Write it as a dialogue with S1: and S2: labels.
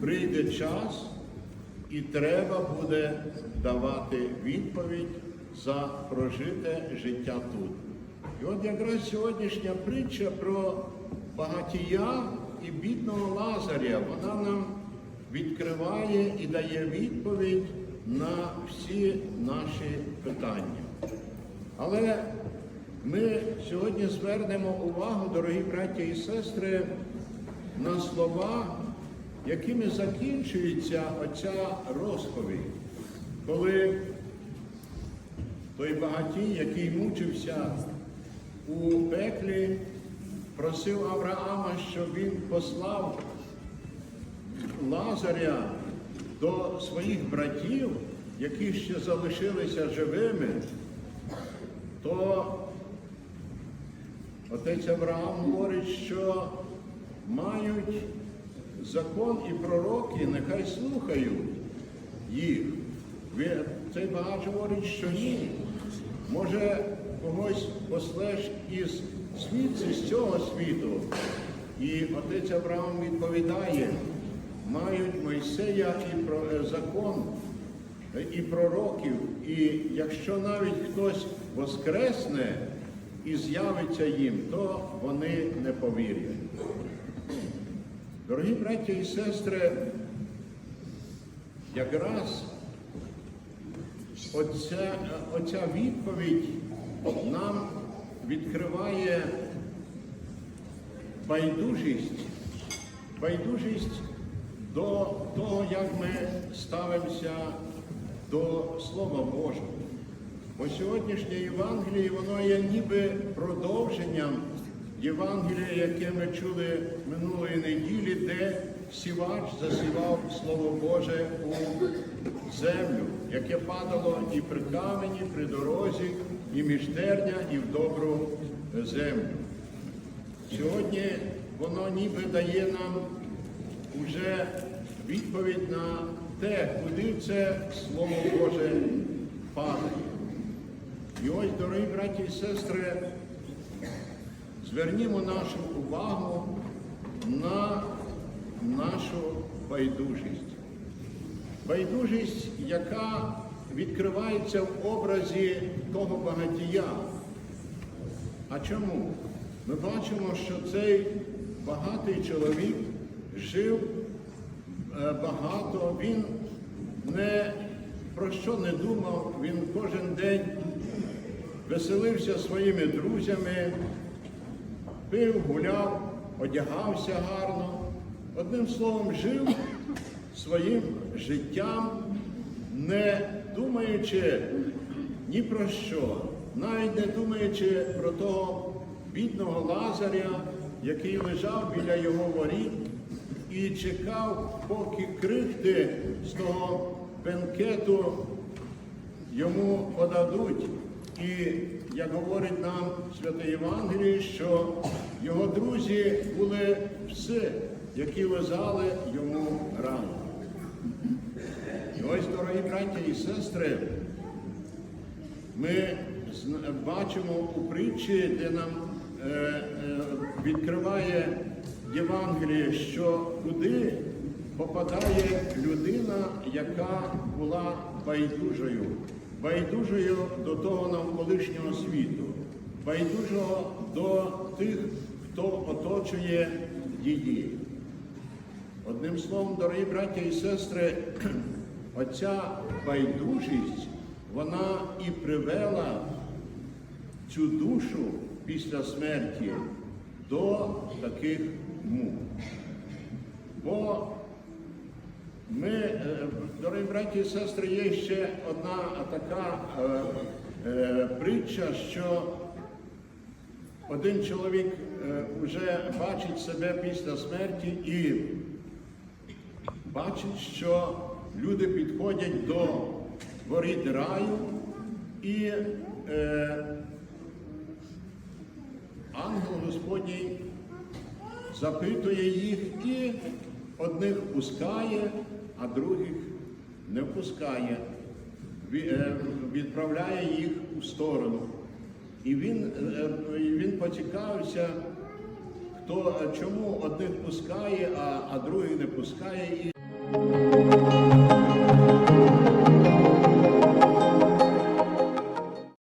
S1: Прийде час, і треба буде давати відповідь за прожите життя тут. І от якраз сьогоднішня притча про багатія і бідного Лазаря, вона нам відкриває і дає відповідь на всі наші питання. Але ми сьогодні звернемо увагу, дорогі браття і сестри, на слова, якими закінчується оця розповідь, коли той багатій, який мучився у пеклі, просив Авраама, щоб він послав Лазаря до своїх братів, які ще залишилися живими, то отець Авраам говорить, що мають закон і пророки, нехай слухають їх. Цей багач говорить, що ні. Може, когось послеш із світу, з цього світу. І отець Авраам відповідає, мають Мойсея і е, закон е, і пророків. І якщо навіть хтось воскресне і з'явиться їм, то вони не повірять. Дорогі браття і сестри, якраз оця, оця відповідь нам відкриває байдужість, байдужість до того, як ми ставимося до Слова Божого. Бо сьогоднішнє Євангеліє, воно є ніби продовженням Євангелія, яке ми чули минулої неділі, де сівач засівав Слово Боже у землю, яке падало і при камені, при дорозі, і між терня, і в добру землю. Сьогодні воно ніби дає нам уже відповідь на те, куди це Слово Боже падає. І ось, дорогі браті і сестри, звернімо нашу увагу на нашу байдужість. Байдужість, яка відкривається в образі того багатія. А чому? Ми бачимо, що цей багатий чоловік жив е, багато, він не про що не думав, він кожен день веселився своїми друзями, пив, гуляв, одягався гарно. Одним словом, жив своїм життям, не думаючи ні про що, навіть не думаючи про того бідного Лазаря, який лежав біля його воріт і чекав, поки крихти з того бенкету йому подадуть. І як говорить нам Святе Євангеліє, що його друзі були всі, які лизали йому рану. І ось, дорогі браття і сестри, ми бачимо у притчі, де нам е, е, відкриває Євангеліє, що куди попадає людина, яка була байдужою, байдужою до того навколишнього світу, байдужого до тих, хто оточує її. Одним словом, дорогі браття і сестри, оця байдужість, вона і привела цю душу після смерті до таких мук. Бо ми, е, дорогі браті і сестри, є ще одна така е, е, притча, що один чоловік вже бачить себе після смерті і бачить, що люди підходять до воріт раю і ангел Господній запитує їх і одних пускає, а других не впускає, е, відправляє їх у сторону. І він, е, він поцікавився, хто чому одних пускає, а, а других не пускає.